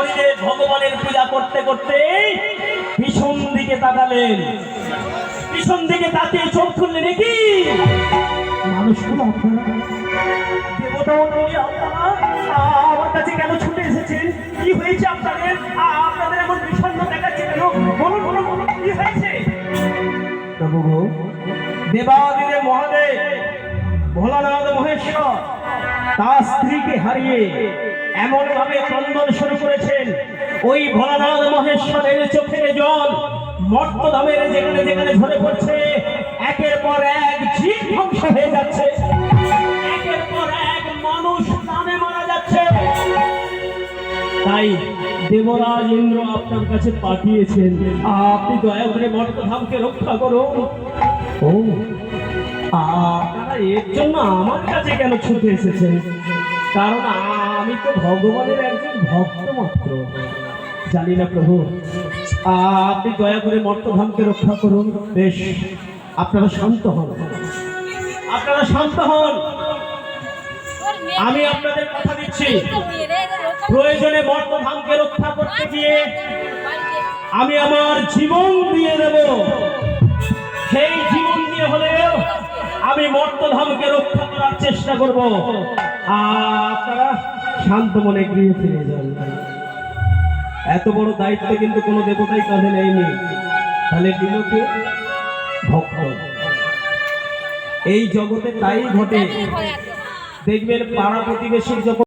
শরীরে ভগবানের পূজা করতে করতে পিছন দিকে তাকালেন। পিছন দিকে তাকিয়ে চোখ খুললেন নাকি মানুষগুলো আপনারা। আমার কাছে কেন ছুটে এসেছেন? কি হয়েছে আপনাদের? আপনাদের এমন বিষণ্ণ দেখাচ্ছে কেন? বলুন বলুন বলুন, কি হয়েছে? দেবাদিদে মহাদেব, ভোলানাথ মহেশ্বর, তার স্ত্রীকে হারিয়ে এমন ভাবে চন্দন শুরু করে ওই ভোলানাথ মহেশ্বরের চোখের জল মর্তধামের যেখানে যেখানে ঝরে পড়ছে, একের পর এক জীব ধ্বংস হয়ে যাচ্ছে। একের পর এক মানুষ নামে মারা যাচ্ছে। তাই দেবরাজ ইন্দ্র আপনার কাছে পাঠিয়েছেন। আপনি দয়া করে মর্তধামকে রক্ষা করুন। ও, আপনারা এর জন্য আমার কাছে কেন ছুটে এসেছেন? কারণ আমি তো ভগবানের একজন ভক্ত মাত্র। জানি না প্রভু। আপনি দয়া করে মর্তধামকে রক্ষা করুন। বেশ, আপনারা শান্ত হন। আপনারা শান্ত হন। আমি আপনাদের কথা দিচ্ছি। প্রয়োজনে মর্তধামকে রক্ষা করতে গিয়ে আমি আমার জীবন দিয়ে দেব। সেই জীবন দিয়ে হলেও আমি মর্তধামকে রক্ষা করার চেষ্টা করব। আপনারা শান্ত মনে গৃহে ফিরে যান। এত বড় দায়িত্ব কিন্তু কোনো দেবতাই কাঁধে নেয়নি। তাহলে দিল কে? ভক্ত। এই জগতে তাই ঘটে। দেখবেন পাড়া প্রতিবেশীর যখন